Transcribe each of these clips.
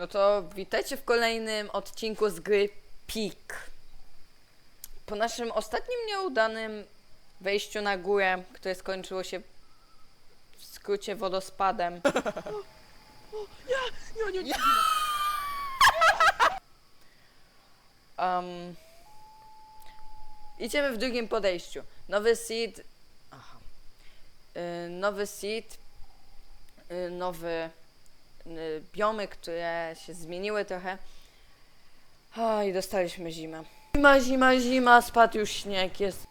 No to witajcie w kolejnym odcinku z gry Peak. Po naszym ostatnim nieudanym wejściu na górę, które skończyło się w skrócie wodospadem. Nie, nie, nie. Um, idziemy w drugim podejściu. Nowy seed. Aha. Y, nowy seed. Y, nowy. Y, biomy, które się zmieniły trochę. O, I dostaliśmy zimę. Zima, zima, zima, spadł już śnieg, jest.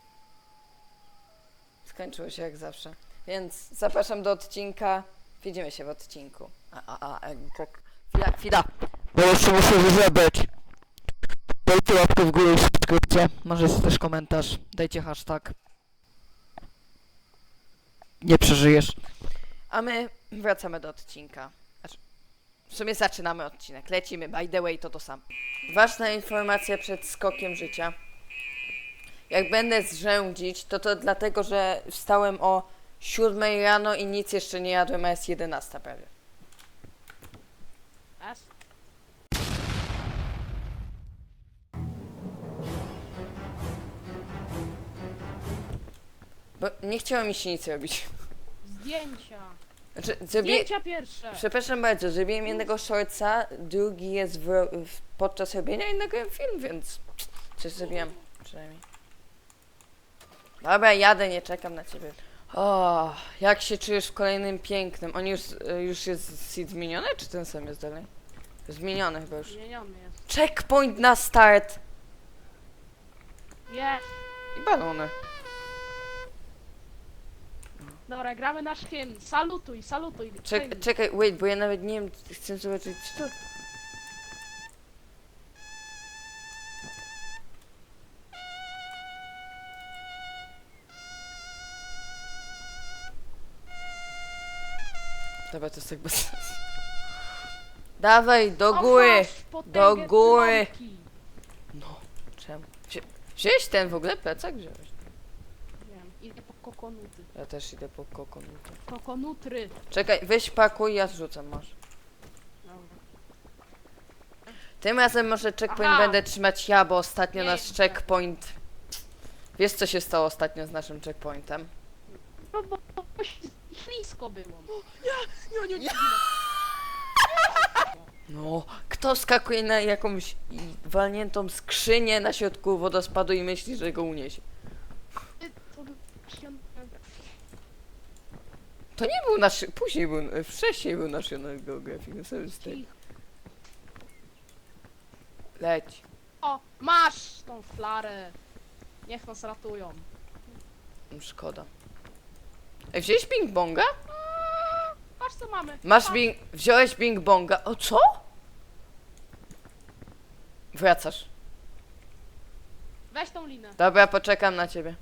Skończyło się jak zawsze. Więc zapraszam do odcinka. Widzimy się w odcinku. A, a, a, tak. Chwila, chwila. Bo jeszcze muszę wyzebrać. Dajcie łapkę w górę i subskrypcję. Może jest też komentarz. Dajcie hashtag. Nie przeżyjesz. A my wracamy do odcinka. W sumie zaczynamy odcinek. Lecimy. By the way, to to sam. Ważna informacja przed skokiem życia. Jak będę zrzędzić, to to dlatego, że wstałem o 7 rano i nic jeszcze nie jadłem, a jest 11 prawie. Raz. Bo nie chciało mi się nic robić. Zdjęcia. Znaczy, zrobię... Zdjęcia pierwsze. Przepraszam bardzo, zrobiłem jednego shortsa, drugi jest w, w, podczas robienia i nagrałem film, więc coś zrobiłem przynajmniej. Dobra, jadę, nie czekam na ciebie. O, jak się czujesz w kolejnym pięknym? On już, y, już jest seed zmieniony, czy ten sam jest dalej? Zmieniony chyba już. Zmieniony jest. Checkpoint na start! Jest. I balony. Dobra, gramy nasz hymn. Salutuj, salutuj. Czek, Hymn. czekaj, wait, bo ja nawet nie wiem, chcę zobaczyć, czy to... Dobra, to jest tak bez sensu. Dawaj, do góry! potęgę Do góry! No, czemu? Wzi wziąłeś ten w ogóle plecak? Wziąłeś. Kokonuty. Ja też idę po kokonuty. Kokonutry. Czekaj, weź pakuj, ja zrzucam, masz. Tym razem może checkpoint Aha. będę trzymać ja, bo ostatnio nasz checkpoint... Wiesz co się stało ostatnio z naszym checkpointem? No bo bo ślisko było. Nie, nie, nie. No, kto skakuje na jakąś i- walniętą skrzynię na środku wodospadu i myśli, że go uniesie? Ty, to się- To nie był nasz... Później był... Wcześniej był National Geographic, no sobie z. Cicho. Leć. O, masz tą flarę. Niech nas ratują. Szkoda. Ej, wziąłeś Bing Bonga? Eee, Patrz co mamy. Masz. Bing... Wziąłeś Bing Bonga. O co? Wracasz. Weź tą linę. Dobra, poczekam na ciebie.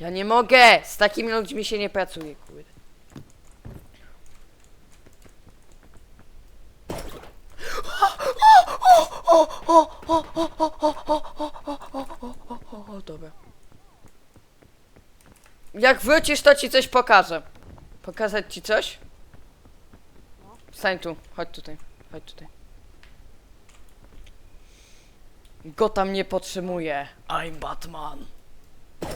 Ja nie mogę! Z takimi ludźmi się nie pracuje, kurde. Dobra. Jak wrócisz, to ci coś pokażę. Pokazać ci coś? Stań tu, chodź tutaj, chodź tutaj. Gotham nie potrzebuje. I'm Batman. No,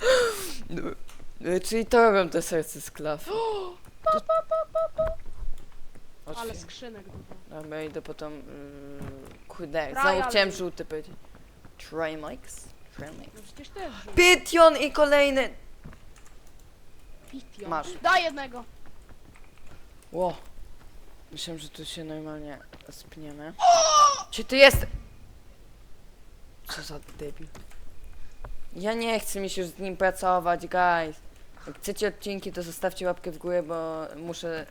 e, Czyli to robią te serce z klaw. Ale skrzynek dużo. Dobra, idę potem... Yy, kurde, Trial. znowu chciałem żółty powiedzieć. Trimax? Trimax. No przecież też żółty. Pytion i kolejny! Pition. Masz. Daj jednego. Ło. Myślałem, że tu się normalnie spniemy. Czy ty jest? Co za debil. Ja nie chcę mi się już z nim pracować, guys. Jak chcecie odcinki, to zostawcie łapkę w górę, bo muszę,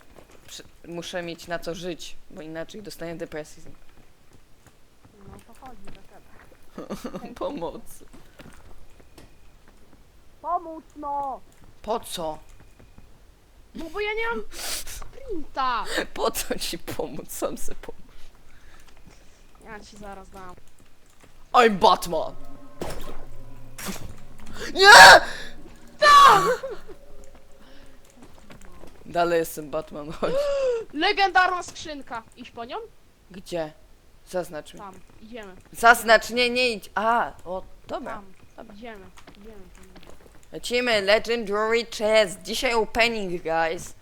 przy, muszę mieć na co żyć, bo inaczej dostanę depresji. No to chodzi do tego. Pomoc. Pomóc no! Po co? No bo ja nie mam sprinta! Po co ci pomóc? Sam se pomóc. Ja ci zaraz dam. I'm Batman! Nie! Dalej jestem Batman, chodź. Legendarna skrzynka. Iść po nią? Gdzie? Zaznacz mi. Tam. Idziemy. Zaznacz, nie, nie idź. A, o, dobra. Tam. Dobra. Idziemy. Idziemy. Lecimy, Legendary Chest. Dzisiaj opening, guys.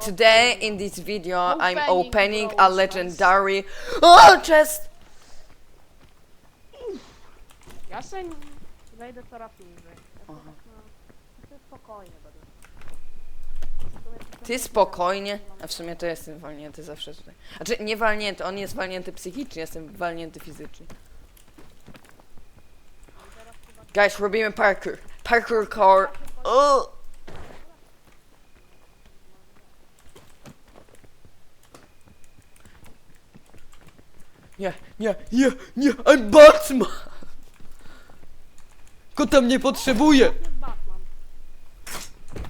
Today in this video I'm Opening, a legendary oh, chest. Ja se wejdę coraz niżej. Ja to Aha. tak na... to spokojnie będę. Ty spokojnie. A w sumie to jestem walnięty zawsze tutaj. Znaczy nie walnięty, on jest walnięty psychicznie, jestem walnięty fizycznie. Guys, robimy parkour. Parkour core. O! Nie, nie, nie, nie, I'm Batman! Kota mnie potrzebuje! Brat jest Batman.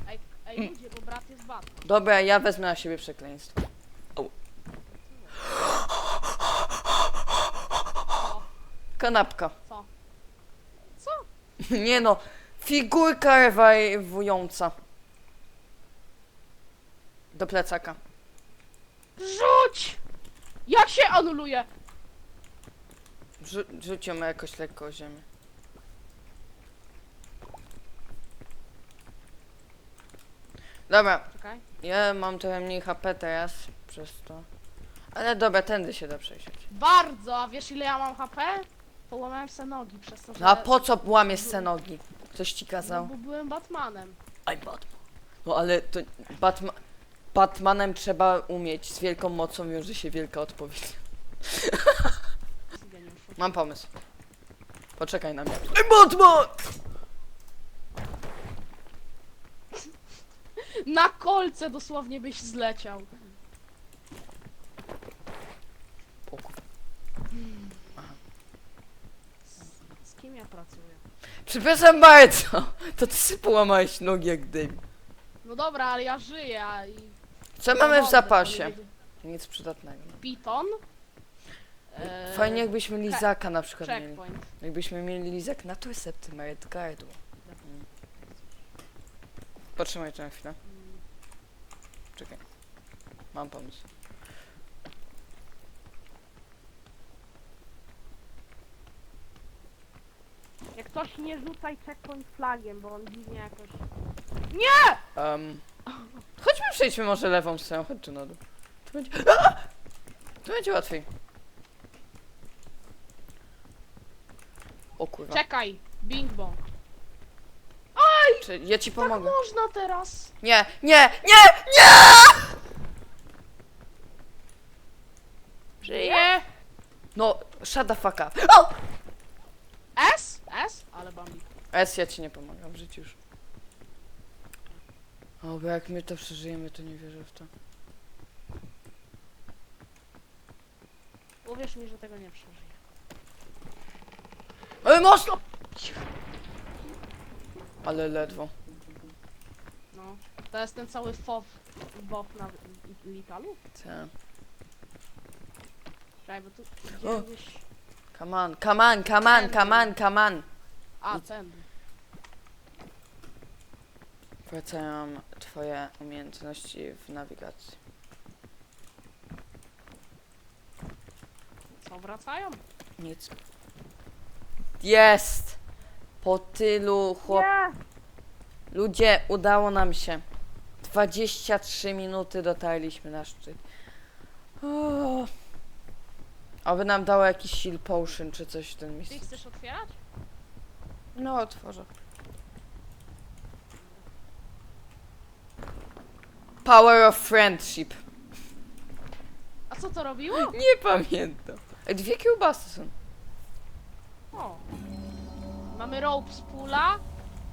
Ej, ej ludzie, bo brat jest Batman. Dobra, ja wezmę na siebie przekleństwo. Kanapka. Co? Co? Nie no, figurka rewajwująca. Do plecaka. Rzuć! Jak się anuluje? Rzu- Rzuć ją jakoś lekko o ziemię. Dobra, Czekaj. ja mam trochę mniej HP teraz przez to. Ale dobra, tędy się da przejść. Bardzo, a wiesz ile ja mam HP? Połamałem se nogi przez to, że... No a po co łamiesz se nogi? Coś ci No, kazał? bo byłem Batmanem. I'm Batman. No ale to Batma Batmanem trzeba umieć. Z wielką mocą wiąże się wielka odpowiedź. Geniuszu. Mam pomysł. Poczekaj na mnie. I'm Batman! Na kolce dosłownie byś zleciał. O kur- Z kim ja pracuję? Przepraszam bardzo! To ty sobie połamałeś nogi jak debil. No dobra, ale ja żyję a i... Co mamy w zapasie? to Nic przydatnego. Piton. Eee, Fajnie jakbyśmy lizaka na przykład mieli. Checkpoint. Jakbyśmy mieli lizak na trycepty, Maret gardło. Mm. Potrzymaj to na chwilę. Czekaj. Mam pomysł. Jak ktoś nie rzucaj checkpoint flagiem, bo on dziwnie jakoś... Um, chodźmy przejdźmy może lewą stroną, chodź tu na dół. Tu będzie... Tu będzie łatwiej. O kurwa. Czekaj! Bing bong. Czy ja ci pomogę? Można teraz! Nie, nie, nie, nie! Żyję! No, shut the fuck up. O! S? S? Ale bambik. S, ja ci nie pomagam w życiu już. O, bo jak my to przeżyjemy, to nie wierzę w to. Uwierz mi, że tego nie przeżyję. Ale mocno! Ale ledwo. No. To jest ten cały fow... Bob na litalu? Tak. Czekaj, bo tu... O. Gdzieś... Come on, come on, come on, come on, come on. A, ten. Wracają twoje umiejętności w nawigacji. Co, wracają? Nic. Jest! Po tylu chłop... Nie! Ludzie, udało nam się. 23 minuty dotarliśmy na szczyt. O. Oby nam dało jakiś shield potion czy coś w ten Ty miejscu. chcesz otwierać? No, otworzę. Power of friendship. A co to robiło? Nie pamiętam. Ej, Dwie kiełbasy są. O. Mamy rope z pula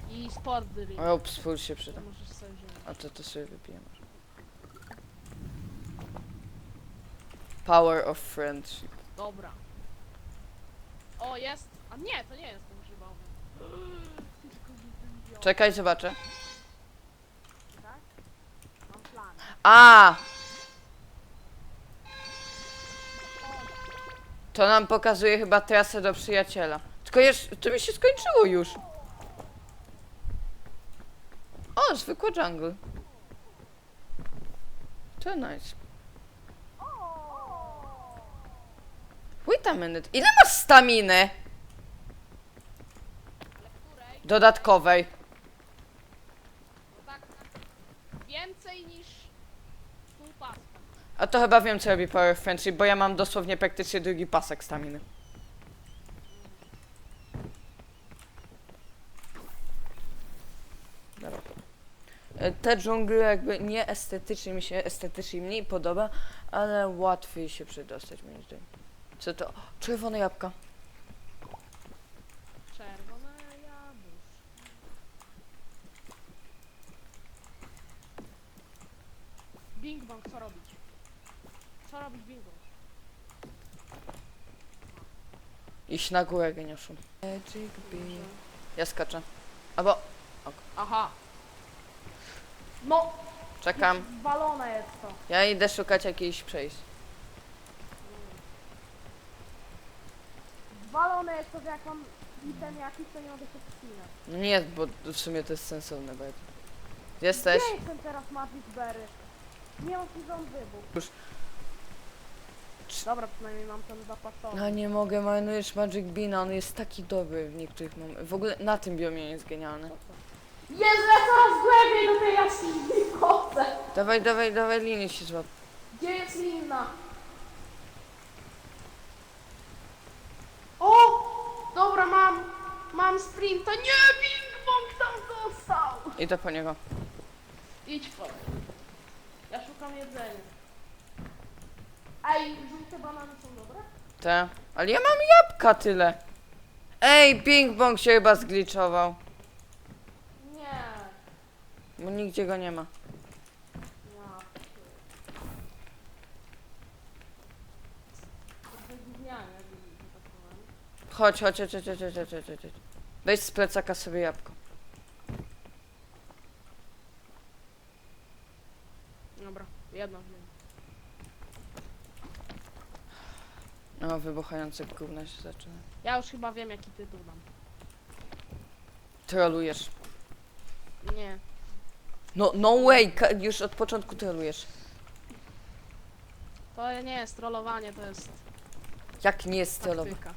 i sport drill. O, spójrz się przyda. To możesz sobie wziąć. A to to sobie wypijemy. Power of friendship. Dobra. O, jest. A nie, to nie jest ten grzybowy. Czekaj, zobaczę. Tak? Mam plan. A! To nam pokazuje chyba trasę do przyjaciela. To mi się skończyło już. O, zwykły jungle. To nice. Wait a minute. Ile masz staminy dodatkowej? Tak więcej niż pół paska. A to chyba wiem, co robi Power Friendship, bo ja mam dosłownie praktycznie drugi pasek staminy. Te dżungle jakby nie estetycznie mi się estetycznie mniej podoba, ale łatwiej się przedostać moim zdaniem. Co to? Czerwone jabłka. Czerwone jabłuszko. Bing bong, co robić? Co robić bing bong? Iść na górę, geniuszu. Magic bee. Ja skaczę. Albo Aha. No, czekam. walone jest to. Ja idę szukać jakichś przejść. Walone jest to, że jak mam item jakiś, to nie mogę się wspinać. No nie, bo w sumie to jest sensowne bardzo. Jesteś? Gdzie jestem teraz Magic Berry? Nie mam on wybuch. Już. Dobra, przynajmniej mam ten zapasowy. No nie mogę, marnujesz Magic Beana, on jest taki dobry w niektórych momentach. W ogóle na tym biomie jest genialny. Jezu, ja coraz głębiej do tej jaskini wchodzę. Dawaj, dawaj, dawaj, linię się złap. Gdzie jest linna? O! Dobra, mam. Mam sprinta. Nie, Bing Bong tam dostał. Idę po niego. Idź po. Ja szukam jedzenia. Ej, żółte banany są dobre? Te. Ale ja mam jabłka tyle. Ej, Bing Bong się chyba zgliczował. Bo nigdzie go nie ma. Chodź, chodź, chodź, chodź, chodź, chodź, chodź, chodź. Weź z plecaka sobie jabłko. Dobra, jedno. O, wybuchające gówno się zaczyna. Ja już chyba wiem jaki tytuł dam. Trolujesz. Nie. No, no way, ka- już od początku trolujesz. To nie jest trollowanie, to jest Jak nie jest trollowa? taktyka.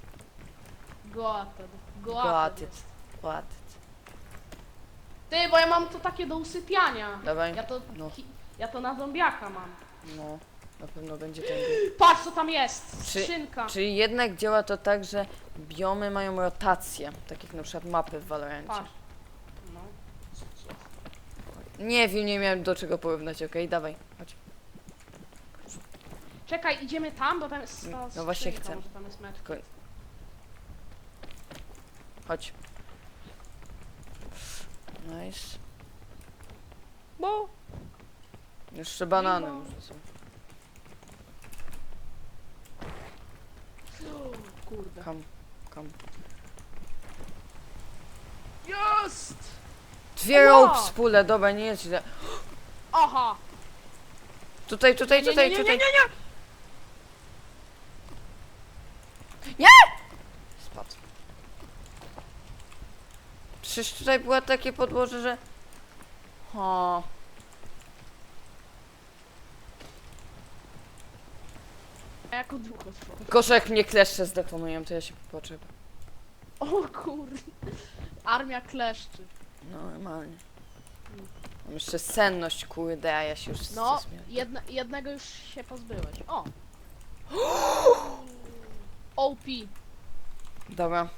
Goated. Goated. Goated. Ładnie. Ty, bo ja mam to takie do usypiania. Dawaj. Ja to, No. ja to na zombiaka mam. No, na pewno będzie ten. Patrz co tam jest! Czy- Skrzynka. Czyli jednak działa to tak, że biomy mają rotację, tak jak na przykład mapy w Valorancie. Patrz. Nie wiem, nie miałem do czego porównać, okej, dawaj, chodź. Czekaj, idziemy tam, bo tam jest ta No właśnie skrzynka, chcę. Może tam jest mecz. Tylko- Chodź. Nice. Bo. Jeszcze banany Mimo. może są. Kurde. Kam, kam. Jest! Dwie Ła! rope dobra, nie jest źle. Aha! Tutaj, tutaj, Nie, tutaj, nie, nie, tutaj. nie, nie, nie! Spadł. Przecież tutaj było takie podłoże, że... O, A jako duch otworzę. gorzej jak mnie kleszcze zdetonują, to ja się potrzeba. O kurde. Armia kleszczy. No, normalnie. Mam jeszcze senność, kurde, a ja się już No, zaśmiałem. jedna, jednego już się pozbyłeś. O! OP. Dobra,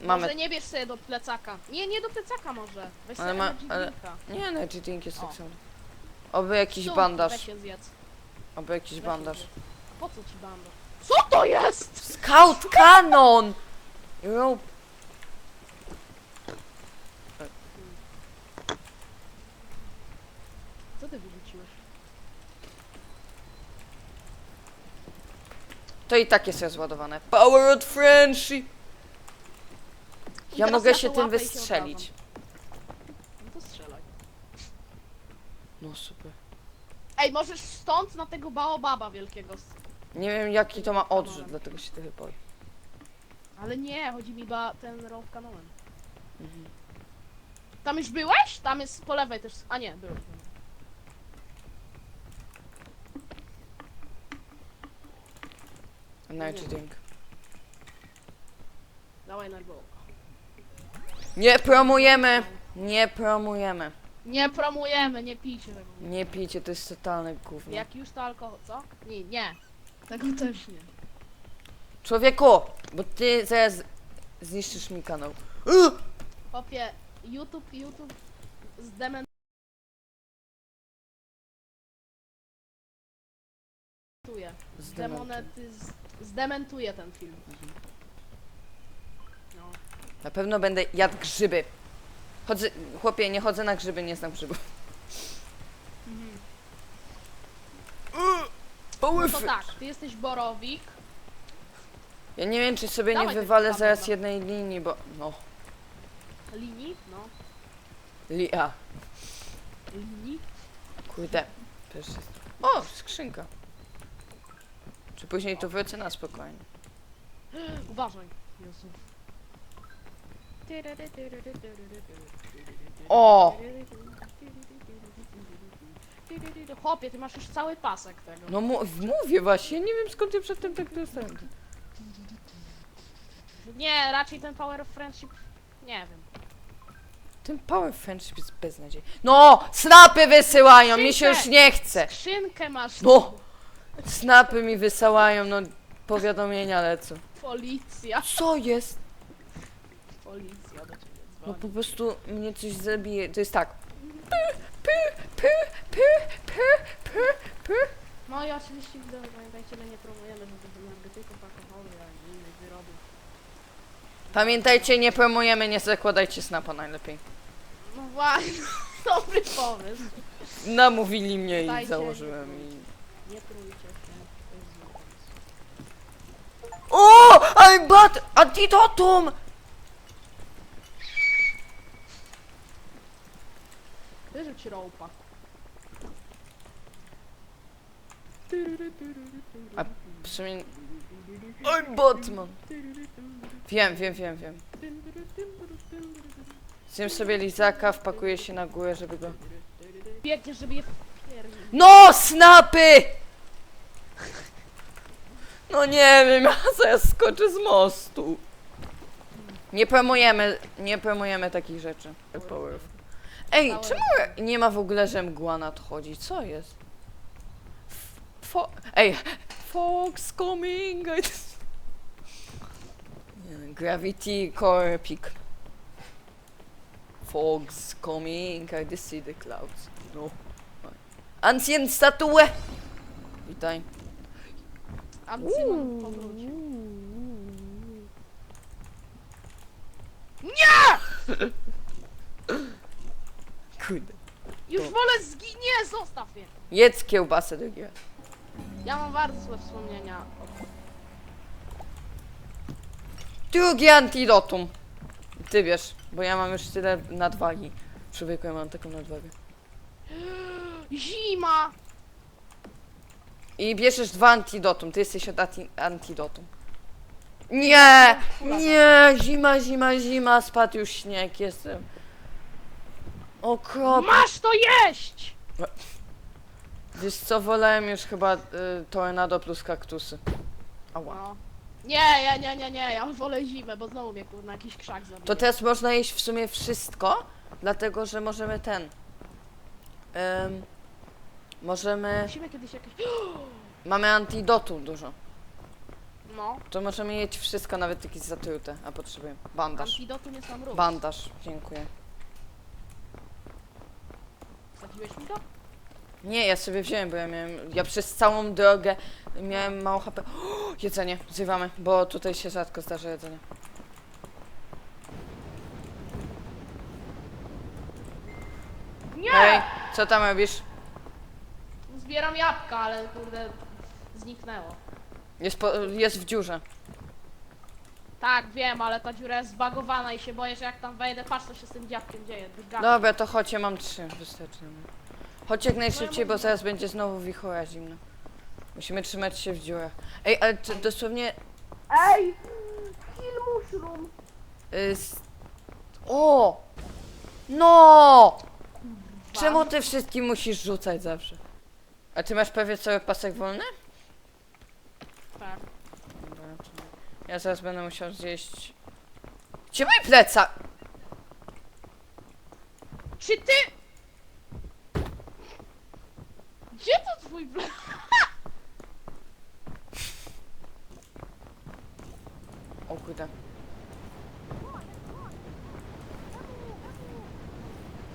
mamy... Może nie bierz sobie do plecaka. Nie, nie do plecaka może. Weź Ale sobie ma- ale-. Nie, energy drink jest O. tak samo. Oby jakiś bandaż. Weź się zjedz. Oby jakiś Weź bandaż. zjedz. Po co ci bandaż? Co to jest? Scout Cannon! Rope. Co ty wyrzuciłeś? To i tak jest rozładowane. Power of friendship! I Ja teraz mogę to się tym łapę i się wystrzelić. No to strzelaj. No super. Ej, możesz stąd na tego baobaba wielkiego. s- Nie wiem jaki to ma odrzut, dlatego się trochę boję. Ale nie, chodzi mi ba ten row kanonem. Mhm. Tam już byłeś? Tam jest po lewej też. A nie, byłeś. Energy drink. Dawaj na. Nie promujemy! Nie promujemy. Nie promujemy, nie pijcie tego. Nie pijcie, to jest totalne gówno. Jak już to alkohol, co? Nie, nie. Tego też nie. Człowieku! Bo ty zaraz zniszczysz mi kanał. Popie, YouTube, YouTube zdementuje. Zdemonetyz... Zdementuje ten film. No. Na pewno będę jadł grzyby. Chodzę, chłopie, nie chodzę na grzyby, nie znam grzybów. No to tak, ty jesteś borowik. Ja nie wiem, czy sobie nie Dawaj tego wywalę pana, zaraz no. jednej linii, bo... No, Linii? No. lia. Linii? Kurde. Też jest... O, skrzynka. Czy później to wrócę na spokojnie. Uważaj. Jezu. O! Chłopie, ty masz już cały pasek tego. No mu mówię właśnie, nie wiem skąd ja przedtem tak dostałem. Nie, raczej ten Power of Friendship... Nie wiem. Ten power friendship jest beznadziejny. No! Snapy wysyłają, mi się już nie chce. Skrzynkę masz. No! Snapy mi wysyłają, no powiadomienia lecą. Policja. Co jest? Policja do ciebie No dzwoni. po prostu mnie coś zabije. To jest tak. Py, py, py, py, py, py, py. No i oczywiście widzowie, pamiętajcie, my nie promujemy żadnych energetyków, alkoholu ani innych wyrobów. Pamiętajcie, nie promujemy, nie zakładajcie snapa najlepiej. No właśnie, dobry pomysł. Namówili mnie i Dajcie. założyłem i... Nie trójcie się. to jest zły pomysł. O! I'm bad! Antidotum! Wyrzuć rołpa. A w sumie... I'm Batman! Wiem, wiem, wiem, wiem. Zjem sobie lizaka, wpakuję się na górę, żeby go... Biegniesz, żeby je. No, snapy! No nie wiem, ja zaraz skoczę z mostu. Nie promujemy, nie promujemy takich rzeczy. Ej, czemu nie ma w ogóle, że mgła nadchodzi? Co jest? Fo Ej, Fox coming! Gravity core peak. Fogs coming, I see the clouds. No. Ancient statue! Witaj. Ancymon powrócił. Kurde. Już To- wolę zgi... Nie, zostaw mnie. Jedz kiełbasę drugie. Ja mam bardzo złe wspomnienia. o- Drugie antidotum. Ty wiesz, bo ja mam już tyle nadwagi. Człowieku, ja mam taką nadwagę. Zima! I bierzesz dwa antidotum. Ty jesteś od anti antidotum. Nie! Nie! Zima, zima, zima. Spadł już śnieg. Jestem. Okropnie. Masz to jeść! Wiesz co, wolałem już chyba y, tornado plus kaktusy. Ała. No. Nie, ja, nie, nie, nie, ja wolę zimę, bo znowu mnie kurna jakiś krzak zabije. To teraz można jeść w sumie wszystko, dlatego że możemy ten. Ym, możemy. Musimy kiedyś jakieś... Mamy antidotum dużo. No, To możemy jeść wszystko, nawet jakieś zatrute, a potrzebujemy. Bandaż. antidotum jest nam róż. Bandaż, dziękuję. Wsadziłeś mi to? Nie, ja sobie wziąłem, bo ja miałem. Ja przez całą drogę miałem mało HP. Jedzenie, zrywamy, bo tutaj się rzadko zdarza jedzenie. Nie! Hej, co tam robisz? Zbieram jabłka, ale kurde, zniknęło. Jest, po, jest w dziurze. Tak, wiem, ale ta dziura jest zbagowana i się boję, że jak tam wejdę, patrz co się z tym dziabkiem dzieje. Dyga. Dobra, to chodź, ja mam trzy, wystarczy nam. Chodź jak najszybciej, bo zaraz będzie znowu wichura zimna. Musimy trzymać się w dziurach. Ej, ale to dosłownie... Ej! Kill mushroom! Y, s- o! No! Czemu ty wszystkim musisz rzucać zawsze? A ty masz prawie cały pasek wolny? Tak. Dobra, to nie. Ja zaraz będę musiał zjeść... Gdzie mój plecak? Czy ty... Gdzie to twój ble... O kurde.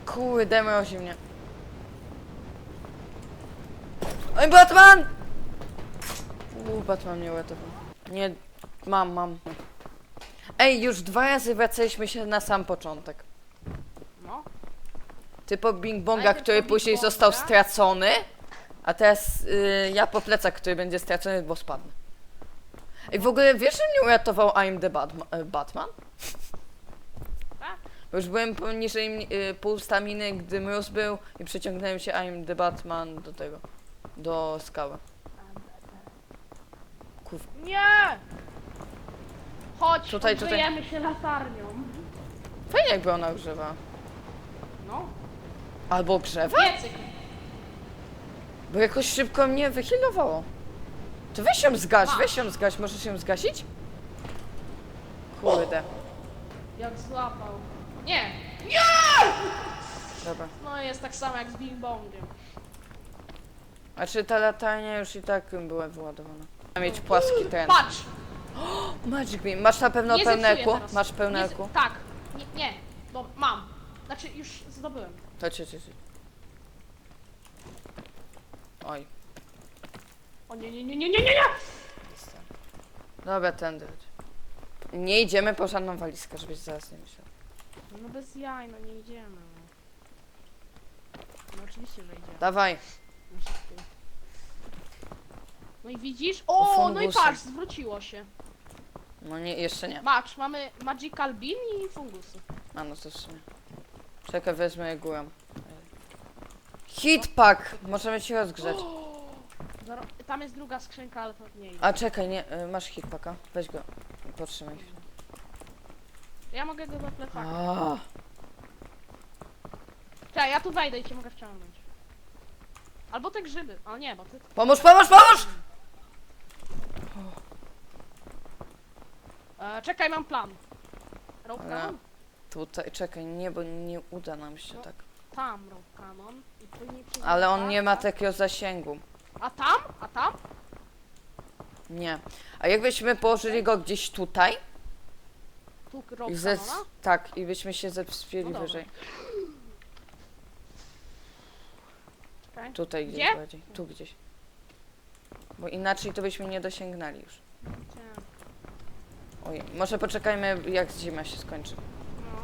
Kurde, mrozi mnie. Oj, Batman! Uuu, Batman mnie uratował. Nie, mam, mam. Ej, już dwa razy wracaliśmy się na sam początek. No. Ty po Bing Bonga, Najpierw który po później Bing został Bonga. stracony, a teraz y, ja po plecach, który będzie stracony, bo spadnę. Ej, w ogóle wiesz, że mnie uratował I'm the Batma, e, Batman? Tak? Bo już byłem poniżej y, pół staminy, gdy mróz był i przeciągnąłem się I'm the Batman do tego, do skały. Kur... Nie! Chodź, Tutaj, tutaj. się latarnią. Fajnie jakby ona używa. No. Albo grzewa? Piecyk. Bo jakoś szybko mnie wyhealowało. To weź ją zgaś, weź ją zgaś, możesz ją zgasić? Kurde, Jak złapał. Nie! dobra. No jest tak samo jak z Bing Bongiem. A czy ta latarnia już i tak była wyładowana? Ma mieć płaski ten. Patrz! Magic Beam, masz na pewno Nie pełne zepsuję eku? teraz. Masz pełne Nie z- eku? Tak. Nie, nie. Dobra, mam. Znaczy już zdobyłem. To cię, cię, cię. Oj, O nie, nie, nie, nie, nie, nie, nie! jestem. Dobra, tędy. chodź. Nie idziemy po żadną walizkę, żebyś zaraz nie myślał. No bez jaj, no nie idziemy. No, no oczywiście, że idziemy. Dawaj. No. No i widzisz? O, no i fungusy. patrz, zwróciło się. No nie, jeszcze nie. Patrz, mamy Magical Beam i fungusy. A no to w sumie. Czekaj, wezmę górą. Hitpack! Możemy się rozgrzeć. Zaro- Tam jest druga skrzynka, ale to nie idę. A czekaj, nie, y, masz hitpacka? Weź go. Potrzymaj chwilę. Ja mogę go do plecaka. Czekaj, ja tu wejdę i cię mogę wciągnąć. Albo te grzyby. Ale nie, bo ty... Pomóż, pomóż, pomóż! E, czekaj, mam plan. Rope Ale- cannon? Tutaj, czekaj, nie, bo nie uda nam się No. tak. Tam rope cannon. I później przez Ale on nie ma tak. takiego zasięgu. A tam? A tam? Nie. A jakbyśmy położyli go gdzieś tutaj Tu rope i ze... cannona? Tak, i byśmy się zepspieli No dobra. wyżej. Tutaj gdzieś Gdzie? bardziej. Tu gdzieś. Bo inaczej to byśmy nie dosięgnęli już. Gdzie? Oj, może poczekajmy jak zima się skończy. No.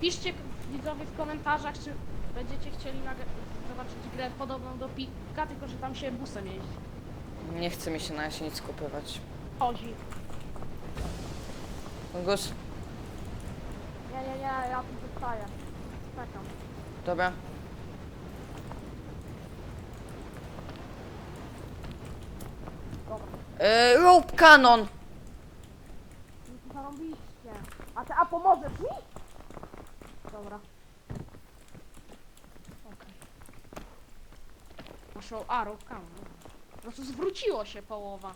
Piszcie widzowie w komentarzach, czy będziecie chcieli zobaczyć grę podobną do Pika, tylko że tam się busem jeździ. Nie chce mi się na razie nic kupywać. Chodzi. Gus, Nie, nie, nie, ja tu zostaję. Czekam. dobra. Yy, rope cannon! No to Zarąbiście. A ty, a pomożesz mi? Dobra. Ro- a, rope cannon. No to zwróciło się połowa.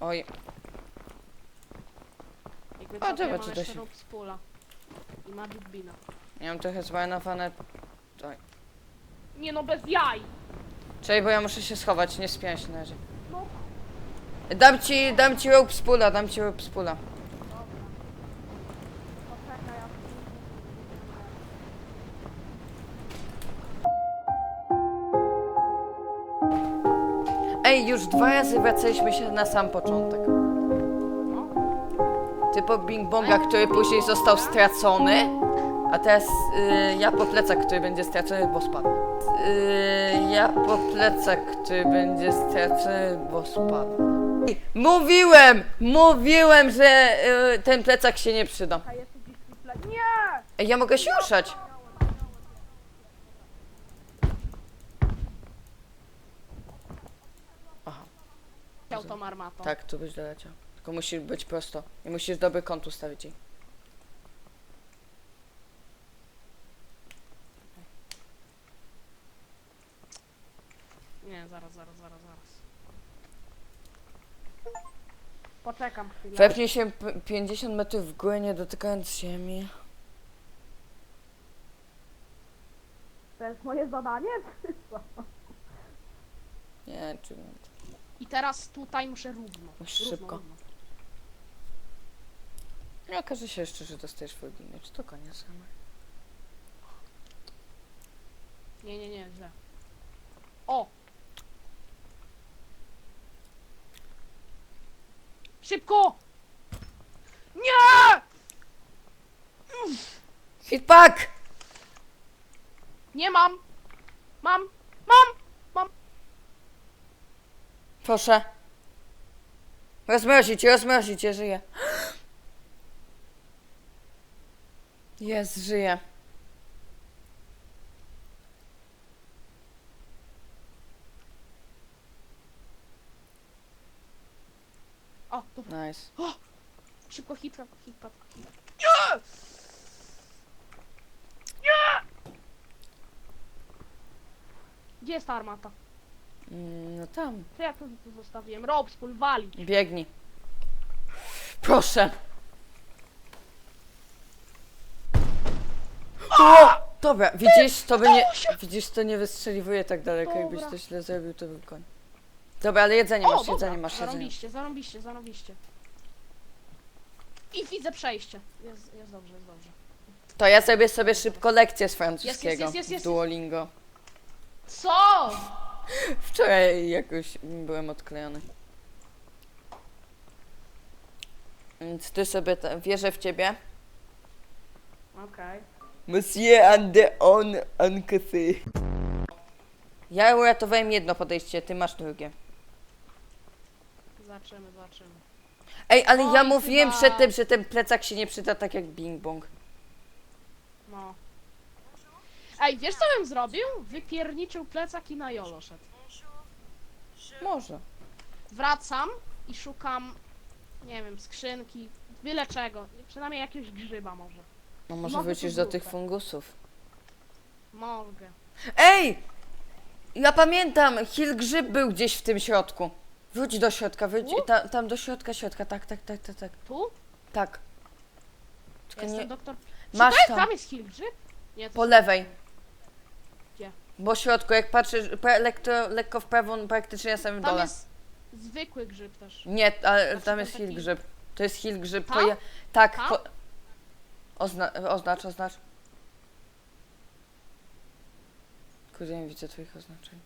Oj, Jakby A, dobra, mam da się. rope spula. I Magic Beana. ja mam trochę zmarnowane. Nie no, bez jaj! Czekaj, bo ja muszę się schować, nie się na razie. Dam ci, dam ci rope spula, dam ci. Poczekaj, ja Ej, już dwa razy wracaliśmy się na sam początek. Ty po Bing Bonga, który później został stracony, a teraz y, ja po plecach, który będzie stracony, bo spadł. Y, ja po plecach, który będzie stracony, bo spadł. Mówiłem! Mówiłem, że y, ten plecak się nie przyda. Nie! Ej, Ja mogę się ruszać. Chciał tą armatą. Tak, tu byś doleciał. Tylko musisz być prosto. I musisz dobry kąt ustawić jej. Nie, zaraz, zaraz. Poczekam chwilę. Wepnij się p- 50 metrów w górę, nie dotykając ziemi. To jest moje zadanie? Nie, czy... I teraz tutaj muszę równo. Musisz równo, szybko. Równo. Nie okaże się jeszcze, że dostajesz full damage. To koniec. Nie, nie, nie, źle. O! Szybko! Nie! Hitpack! Nie mam! Mam! Mam! Proszę. Rozmrozić, rozmrozić, ja żyję. Jest, żyję. O. Nice. Szybko hit, hit, hit, hit. Gdzie jest ta armata? Mm, No tam, To ja tu, tu zostawiłem. Rob, wali. biegnij. Proszę. O! Dobra, widzisz, to by nie, widzisz, to nie wystrzeliwuje tak daleko, jakbyś Dobra. to źle zrobił, to był koń. Dobra, ale jedzenie masz, dobra. jedzenie masz, jedzenie. Zarąbiście, zarąbiście, zarąbiście. I widzę przejście. Jest, jest dobrze, jest dobrze. To ja zrobię sobie szybko lekcję z francuskiego jest, jest, w jest. Duolingo. Co? Wczoraj jakoś byłem odklejony. Więc ty sobie te, wierzę w ciebie. Okej. Monsieur Andeon Ankesy. Ja uratowałem jedno podejście, ty masz drugie. Zobaczymy, zobaczymy. Ej, ale ja Oj, mówiłem chyba- przedtem, że ten plecak się nie przyda tak jak Bing Bong. No. Ej, wiesz co bym zrobił? Wypierniczył plecak i na jolo szedł. Może. Wracam i szukam, nie wiem, skrzynki, byle czego. Przynajmniej jakiegoś grzyba może. No może Mogę wrócisz do tych fungusów. Mogę. Ej! Ja pamiętam, Hill grzyb był gdzieś w tym środku. Wróć do środka, wróć, Tu? tam do środka, środka, tak, tak, tak, tak, tak. Tu? Tak. Tylko Jestem nie, doktor. Czy masz to jest, tam. tam jest hill grzyb? Nie, to po lewej. Gdzie? Bo w środku, jak patrzysz, pra- lekko, lekko w prawo, no praktycznie na samym tam dole. jest zwykły grzyb też. Nie, ale Znaczy, tam to jest taki- grzyb. To jest Hill grzyb. Tam? Poje... Tak, Tam? po... Ozna... oznacz, oznacz. Kurde, nie widzę twoich oznaczeń.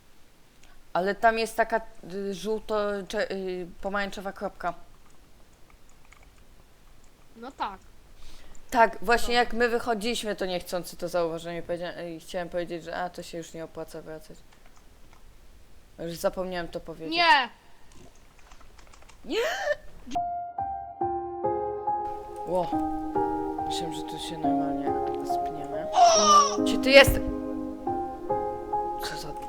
Ale tam jest taka y, żółto, cze... y, pomarańczowa kropka. No tak. Tak, właśnie Dobra. jak my wychodziliśmy, to niechcący to zauważyłem i powiedzia- i chciałem powiedzieć, że a, to się już nie opłaca wracać. Już zapomniałem to powiedzieć. Nie! Ło. Myślałem, że tu się normalnie spniemy. Czy ty jest... Co za.